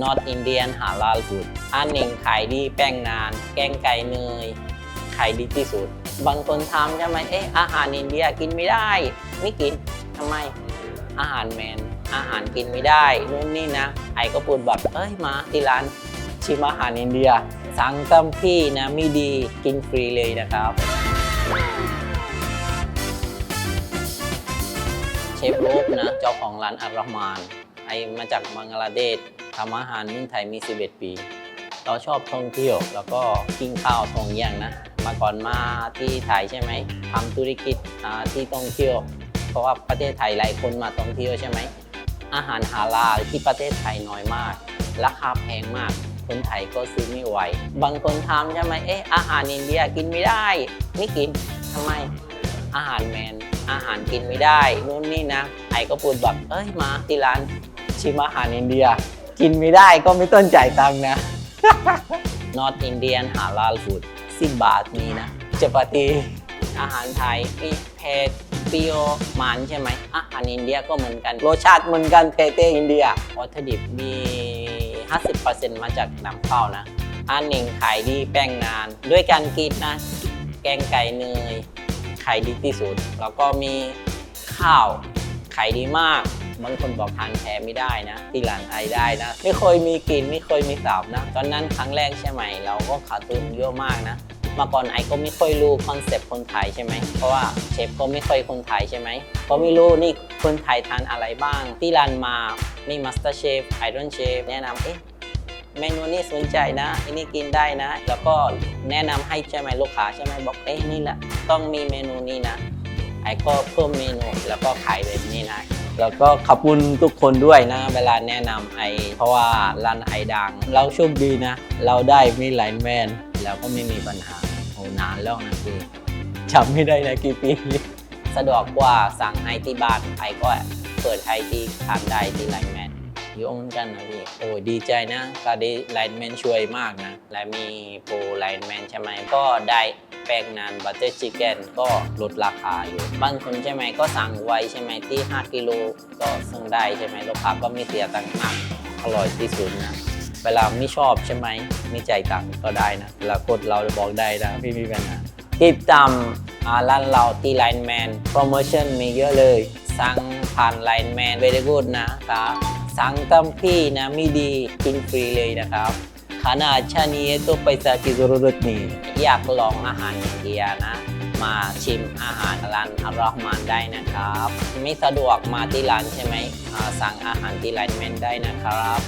นอตอินเดียนหาลาลสุดอันหนึ่งขายดีแป้งนาน แกงไก่เนยขายดีที่สุด บางคนถามใช่ไหมเอ๊ะอาหารอินเดียกินไม่ได้ ไม่กินทำไม อาหารแมน อาหารกินไม่ได้นู่นนี่นะ ไอ้ก็พูดแบบเอ้ยมาที่ร้านชิมอาหารอินเดีย สั่งเต็มที่นะไม่ดีกินฟรีเลยนะครับเชฟโรบนะเจ้าของร้านอัลรอฮ์มาน ไอมาจากบังกลาเทศทำอาหารเมืองไทยมี 11 ปี เราชอบท่องเที่ยว แล้วก็กินข้าวทองเยี่ยงนะมาก่อนมาที่ไทยใช่ไหมทำธุรกิจที่ท่องเที่ยว เพราะว่าประเทศไทยหลายคนมาท่องเที่ยวใช่ไหมอาหารฮาลาลที่ประเทศไทยน้อยมาก ราคาแพงมาก คนไทยก็ซื้อไม่ไหว บางคนถามใช่ไหมเอ๊ะอาหารอินเดียกินไม่ได้ไม่กินทำไม อาหารแมนอาหารกินไม่ได้นู่นนี่นะไอ้ก็พูดแบบเอ้ยมาที่ร้าน ชิมอาหารอินเดีย กินไม่ได้ก็ไม่ต้องจ่ายตังค์นะนอตอินเดียนหาลาลฟูดสิบบาทมีนะเจปาตีอาหารไทยมีเผ็ดเปรี้ยวมันใช่ไหมอาหารอินเดียก็เหมือนกัน รสชาติเหมือนกันเทเตอินเดียวัตถุดิบมี 50%มาจากน้ำข้าวนะอันหนึ่งขายดีแป้งนาน ด้วยการกินนะ แกงไก่เนยขายดีที่สุด แล้วก็มีข้าวขายดีมาก บางคนบอกทานแพ้ไม่ได้นะ ที่ร้านไอได้นะ ไม่เคยมีกลิ่นไม่เคยมีสาบนะ ตอนนั้นครั้งแรกใช่ไหม เราก็ขาดทุนเยอะมากนะมาก่อนไอก็ไม่ค่อยรู้คอนเซปต์คนไทยใช่ไหม เพราะว่าเชฟก็ไม่ค่อยคนไทยใช่ไหมก็ไม่รู้นี่คนไทยทานอะไรบ้าง ที่ร้านมานี่มาสเตอร์เชฟไอรอนเชฟแนะนำเอ๊ะเมนูนี้สนใจนะอันนี้กินได้นะ แล้วก็แนะนำให้ใช่ไหมลูกค้าใช่ไหมบอกเอ้ยนี่แหละต้องมีเมนูนี้นะไอก็เพิ่มเมนูแล้วก็ขายแบบนี้นะ แล้วก็ขอบคุณทุกคนด้วยนะ เวลาแนะนำไอเพราะว่าร้านไอดัง เราโชคดีนะ เราได้มีไลน์แมนแล้วก็ไม่มีปัญหาโอ้นานแล้วนะคือจำไม่ได้นะกี่ปีสะดวกกว่าสั่งไอที่บ้านไอก็เปิดไอที่ทานได้ที่ไลน์แมน เยอะเหมือนกันนะพี่โอ้ดีใจนะก็ได้ไลน์แมนช่วยมากนะ และมีโปรไลน์แมนใช่ไหมก็ได้แป้งนานบัตเตอร์ชิคเก้นก็ลดราคาอยู่บางคนใช่ไหมก็สั่งไว้ใช่ไหมที่ 5 กิโลก็สั่งได้ใช่ไหมลูกค้าก็ไม่เสียตังค์มากอร่อยที่สุดนะเวลาไม่ชอบใช่ไหมไม่จ่ายตังค์ก็ได้นะเวลากดเราจะบอกได้นะพี่มีปัญหาติดตามอาร้านเราที่ไลน์แมนโปรโมชั่นมีเยอะเลย สั่งผ่านไลน์แมน very good นะครับ สั่งเต็มที่นะไม่ดีกินฟรีเลยนะครับखाना अच्छा नहीं है तो पैसा की जरूरत नहीं है อยากลองอาหารอินเดียนะ มาชิมอาหารร้านอัลรอฮ์มานได้นะครับ ไม่สะดวกมาที่ร้านใช่ไหมอ่าสั่งอาหารที่ไลน์แมนได้นะครับ